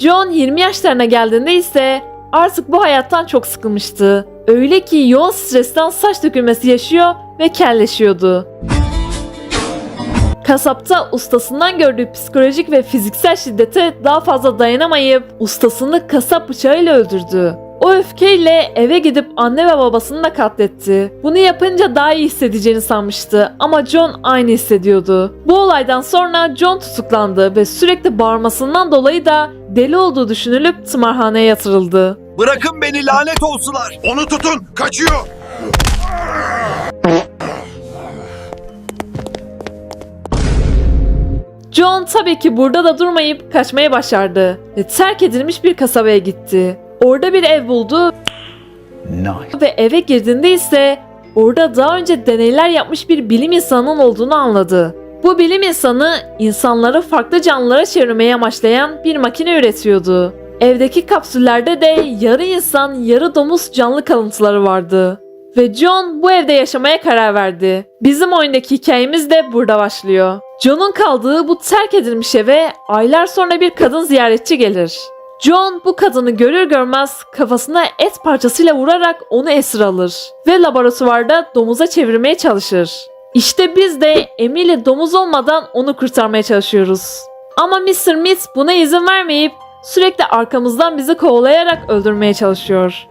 John 20 yaşlarına geldiğinde ise artık bu hayattan çok sıkılmıştı. Öyle ki yoğun stresten saç dökülmesi yaşıyor ve kelleşiyordu. Kasapta ustasından gördüğü psikolojik ve fiziksel şiddete daha fazla dayanamayıp ustasını kasap bıçağıyla öldürdü. O öfkeyle eve gidip anne ve babasını da katletti. Bunu yapınca daha iyi hissedeceğini sanmıştı ama John aynı hissediyordu. Bu olaydan sonra John tutuklandı ve sürekli bağırmasından dolayı da deli olduğu düşünülüp tımarhaneye yatırıldı. Bırakın beni lanet olsular. Onu tutun. Kaçıyor. John tabii ki burada da durmayıp kaçmaya başardı ve terk edilmiş bir kasabaya gitti. Orada bir ev buldu ve eve girdiğinde ise orada daha önce deneyler yapmış bir bilim insanının olduğunu anladı. Bu bilim insanı insanları farklı canlılara çevirmeye amaçlayan bir makine üretiyordu. Evdeki kapsüllerde de yarı insan yarı domuz canlı kalıntıları vardı. Ve John bu evde yaşamaya karar verdi. Bizim oyundaki hikayemiz de burada başlıyor. John'un kaldığı bu terk edilmiş eve aylar sonra bir kadın ziyaretçi gelir. John bu kadını görür görmez kafasına et parçasıyla vurarak onu esir alır ve laboratuvarda domuza çevirmeye çalışır. İşte biz de Emily domuz olmadan onu kurtarmaya çalışıyoruz. Ama Mr. Meat buna izin vermeyip sürekli arkamızdan bizi kovalayarak öldürmeye çalışıyor.